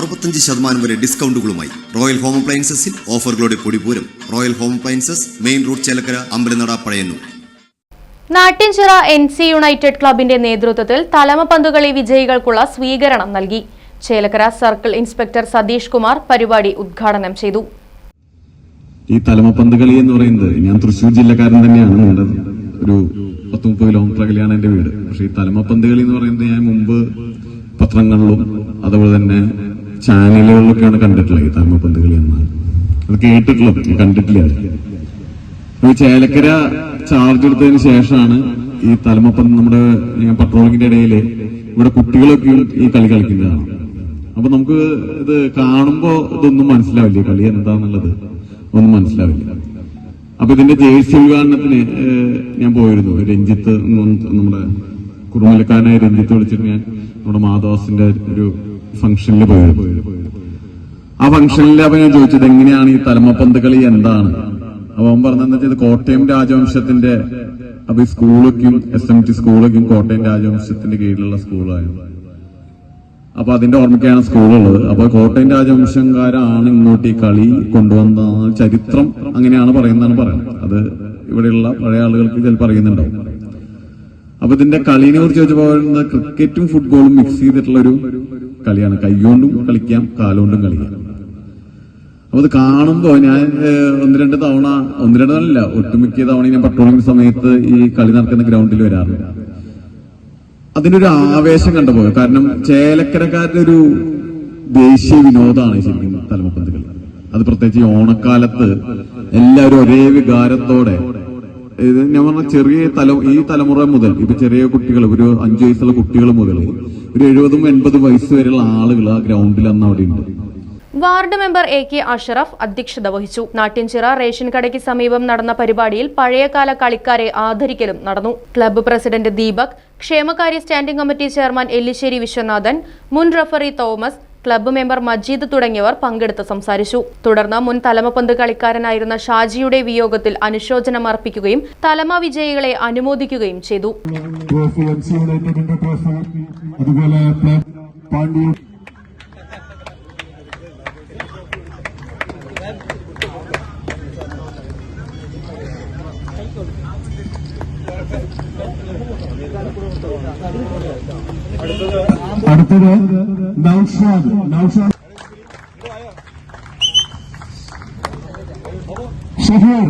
അറുപത്തഞ്ച് ശതമാനം വരെ ഡിസ്കൗണ്ടുകളുമായി റോയൽ ഹോം അപ്ലയൻസസിൽ ഓഫറുകളുടെ പൊടിപൂരം royal home appliances main road Chelakkara Ambalanada Pazhayannur. Nattinchira N C united ക്ലബിന്റെ നേതൃത്വത്തിൽ തലമ പന്തുകളി വിജയികൾക്കുള്ള സ്വീകരണം നൽകി. ചേലക്കര സർക്കിൾ ഇൻസ്പെക്ടർ സതീഷ് കുമാർ പരിപാടി ഉദ്ഘാടനം ചെയ്തു. ഈ തലമപ്പന്ത് കളി എന്ന് പറയുന്നത് ഞാൻ തൃശ്ശൂർ ജില്ലക്കാരൻ തന്നെയാണ് നിങ്ങളുടെ ഒരു പത്ത് മുപ്പത് കിലോമീറ്റർ അകലെയാണ് എന്റെ വീട്. പക്ഷേ ഈ തലമപ്പന്ത് കളി എന്ന് പറയുന്നത് ഞാൻ മുമ്പ് പത്രങ്ങളിലും അതുപോലെ തന്നെ ചാനലുകളിലൊക്കെയാണ് കണ്ടിട്ടുള്ളത് ഈ തലമപ്പന്ത് കളി എന്ന്. അത് കേട്ടിട്ടുള്ളത് കണ്ടിട്ടില്ല. ചേലക്കര ചാർജ് എടുത്തതിന് ശേഷമാണ് ഈ തലമപ്പന്ത് നമ്മുടെ പട്രോളിങ്ങിന്റെ ഇടയിൽ ഇവിടെ കുട്ടികളൊക്കെ ഈ കളി കളിക്കുന്നതാണ്. അപ്പൊ നമുക്ക് ഇത് കാണുമ്പോ ഇതൊന്നും മനസ്സിലാവില്ല കളി എന്താന്നുള്ളത് ഒന്നും മനസ്സിലാവില്ല. അപ്പൊ ഇതിന്റെ ജേഴ്സി ഉദ്ഘാടനത്തിന് ഞാൻ പോയിരുന്നു. രഞ്ജിത്ത് നമ്മുടെ കുറുമലക്കാരനായ രഞ്ജിത്ത് വിളിച്ചിട്ട് ഞാൻ. നമ്മുടെ മാധവാസിന്റെ ഒരു ഫംഗ്ഷനിൽ പോയത്. ആ ഫംഗ്ഷനിൽ അവൻ ഞാൻ ചോദിച്ചത് എങ്ങനെയാണ് ഈ തലമപ്പന്ത് കളി എന്താണ്? അപ്പൊ അവൻ പറഞ്ഞതെന്ന് വെച്ചാൽ കോട്ടയം രാജവംശത്തിന്റെ അപ്പൊ ഈ സ്കൂളൊക്കെയും എസ് എം ടി സ്കൂളൊക്കെയും കോട്ടയം രാജവംശത്തിന്റെ കീഴിലുള്ള സ്കൂളായിരുന്നു അപ്പൊ അതിന്റെ ഓർമ്മയ്ക്കാണ് സ്കൂളുള്ളത്. അപ്പൊ കോട്ടയം രാജവംശംകാരാണ് ഇങ്ങോട്ട് ഈ കളി കൊണ്ടുവന്ന ചരിത്രം അങ്ങനെയാണ് പറയുന്നതാണ് പറയുന്നത്. അത് ഇവിടെയുള്ള പഴയ ആളുകൾക്ക് ചിലപ്പോൾ അറിയുന്നുണ്ടാവും. അപ്പൊ ഇതിന്റെ കളിനെ കുറിച്ച് ചോദിച്ചപ്പോൾ ക്രിക്കറ്റും ഫുട്ബോളും മിക്സ് ചെയ്തിട്ടുള്ള ഒരു കളിയാണ്. കൈകൊണ്ടും കളിക്കാം കാലുകൊണ്ടും കളിക്കാം. അപ്പൊ അത് കാണുമ്പോ ഞാൻ ഒന്ന് രണ്ട് തവണ ഒന്ന് രണ്ട് തവണ ഇല്ല ഒട്ടുമിക്ക തവണ ഞാൻ പട്രോളിംഗ് സമയത്ത് ഈ കളി നടക്കുന്ന ഗ്രൗണ്ടിൽ വരാറുണ്ട് അതിനൊരു ആവേശം കണ്ടപ്പോൾ കാരണം ചേലക്കരക്കാരുടെ ഒരു ദേശീയ വിനോദമാണ് ശരിക്കും തലമപ്പന്ത് അത് പ്രത്യേകിച്ച് ഓണക്കാലത്ത് എല്ലാവരും ഒരേ വികാരത്തോടെ ഇത് ഞാൻ പറഞ്ഞ ചെറിയ തല ഈ തലമുറ മുതൽ ഇപ്പൊ ചെറിയ കുട്ടികൾ ഒരു അഞ്ചു വയസ്സുള്ള കുട്ടികൾ മുതൽ ഒരു എഴുപതും എൺപതും വയസ്സ് വരെയുള്ള ആളുകൾ ആ ഗ്രൗണ്ടിൽ അന്ന് അവിടെ ഉണ്ട്. Ward member A K Ashraf അധ്യക്ഷത വഹിച്ചു. നാട്ടിൻചിറ റേഷൻ കടയ്ക്ക് സമീപം നടന്ന പരിപാടിയിൽ പഴയകാല കളിക്കാരെ ആദരിക്കലും നടന്നു. ക്ലബ്ബ് പ്രസിഡന്റ് ദീപക് ക്ഷേമകാര്യ standing committee chairman Ellissery Viswanathan മുൻ referee Thomas club member Majeed തുടങ്ങിയവർ പങ്കെടുത്ത് സംസാരിച്ചു. തുടർന്ന് മുൻ തലമപ്പന്ത് കളിക്കാരനായിരുന്ന ഷാജിയുടെ വിയോഗത്തിൽ അനുശോചനം അർപ്പിക്കുകയും തലമ വിജയികളെ അനുമോദിക്കുകയും ചെയ്തു. അടുത്തത് Noushad Noushad Shaheer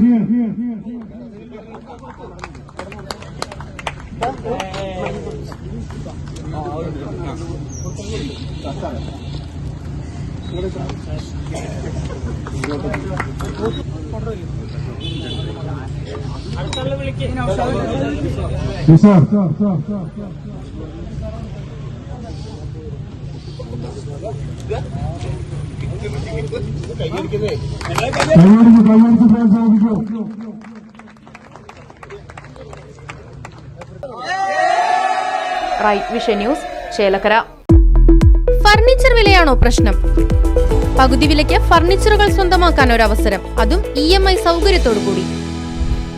right news furniture വിലയാണോ പ്രശ്നം? പകുതി വിലയ്ക്ക് ഫർണിച്ചറുകൾ സ്വന്തമാക്കാൻ ഒരു അവസരം അതും ഇ എം ഐ സൗകര്യത്തോടു കൂടി